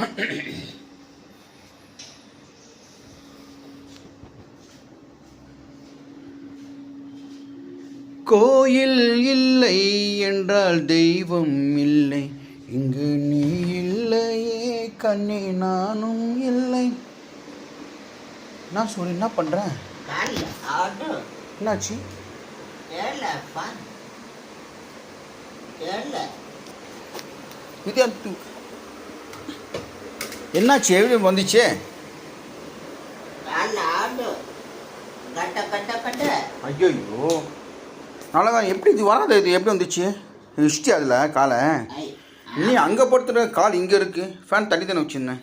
கோயில் இல்லை என்றால் தெய்வம் இல்லை. இங்கு நீ இல்லையே கண்ணே நானும் இல்லை. நான் சொல்லி என்ன பண்ணுறேன் ஆடு. என்னாச்சு? இது அது- என்னாச்சு? எப்படி வந்துச்சு? ஐயோ நல்லா எப்படி இது வராது? இது எப்படி வந்துச்சு? ஹிஸ்ட்ரி அதில் காலை? நீ அங்கே படுத்துற கால் இங்கே இருக்கு. ஃபேன் தள்ளி தானே வச்சுருந்தேன்.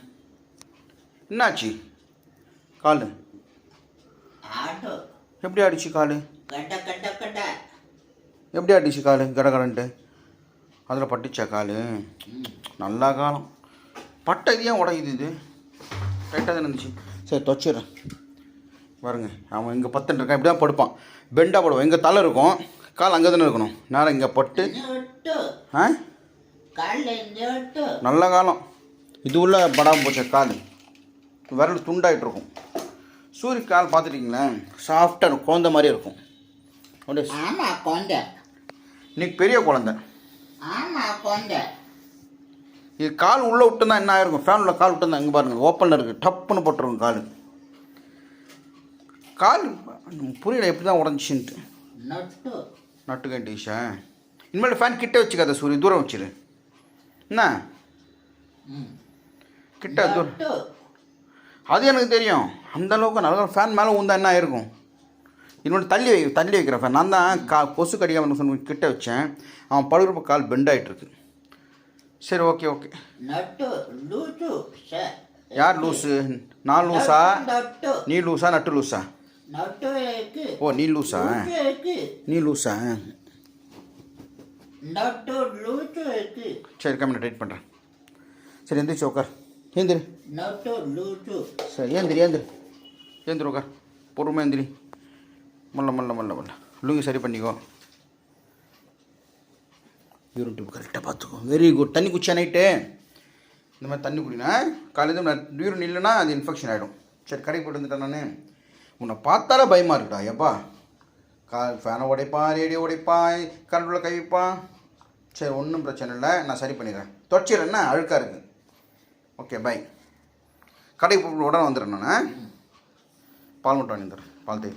என்னாச்சு? கால். எப்படி ஆடிச்சு கால்? எப்படி ஆடிச்சு கால்? கடகடன்ட்டு அதில் பட்டுச்சா கால்? நல்லா காலம் பட்டை இது ஏன் உடையுது இது. டைட்டாக தானே இருந்துச்சு? சரி தொச்சிடுறேன். பாருங்க அவன் இங்கே பத்துன்னு இருக்கான். இப்படி தான் படுப்பான் பெண்டாக படுவான். எங்கே தலை இருக்கும். கால் அங்கே தானே இருக்கணும். நேரம் இங்கே பட்டு. ஆ? நல்ல காலம். இது உள்ள படாமல் போச்ச கால். விரல் துண்டாயிட்டு இருக்கும். சூரிய கால் பார்த்துட்டிங்களேன். சாஃப்டாக இருக்கும். குழந்த மாதிரி இருக்கும். அப்படியே ஆமா கொண்ட இன்னைக்கு பெரிய குழந்தை. ஆமா கொண்ட இது கால் உள்ளே விட்டுருந்தா என்ன ஆயிருக்கும்? ஃபேன் உள்ள கால் விட்டுருந்தா இங்கே பாருங்கள் ஓப்பனில் இருக்குது டப்புன்னு போட்டுருக்கும் கால். கால் புரியல எப்படி தான் உடஞ்சின்ட்டு நட்டு நட்டு கண்டிஷா இனிமேல் ஃபேன் கிட்ட வச்சுக்காத சூரிய தூரம் வச்சிரு. என்ன? கிட்ட தூரம். அது எனக்கு தெரியும். அந்த அளவுக்கு நல்ல ஃபேன் மேலே உந்தா என்ன ஆயிருக்கும்? இன்னொன்று தள்ளி வை தள்ளி வைக்கிற ஃபேன் நான் தான் கா கொசு கடிக்காமல் சொன்ன கிட்ட வச்சேன். அவன் படுகிறப்ப கால் பெண்ட் இருக்கு. சரி ஓகே ஓகே நட்டு லூசு சார் யார் லூஸு நான் லூஸா நட்டு நீ லூஸா நட்டு லூஸா ஓ நீ லூஸா லூசு நீ லூஸா லூசு சரி கம்மி டைட் பண்ணுறேன் சரி எந்திரிச்சு உட்கார் ஏந்திரி லூசு. சரி ஏந்திரி ஏந்திரி ஏந்திரி உட்கார் பொறுமை ஏந்திரி மல்ல மல்ல மல்ல மல்ல. லுங்கி சரி பண்ணிக்கோ. யூரின் டியூப் கரெக்டாக பார்த்துக்கோ. வெரி குட் தண்ணி குடிச்சா நைட்டு இந்த மாதிரி தண்ணி குடினா காலையில் நான் யூரின் இல்லைன்னா அது இன்ஃபெக்ஷன் ஆகிடும் சரி கடைக்கு போட்டு வந்துட்டேன் நான். உன்னை பார்த்தாலே பயமாக இருக்குடா எப்பா கால் ஃபேனை உடைப்பான் ரேடியோ உடைப்பான் கரண்ட் உள்ள சரி ஒன்றும் பிரச்சனை இல்லை. நான் சரி பண்ணிடுறேன். தொடச்சிடுறேன்னா அழுக்காக இருக்குது ஓகே பை கடைக்கு உடனே வந்துடுறேன் நான். பால் மட்டும் வாங்கி தரேன் பால் தேவை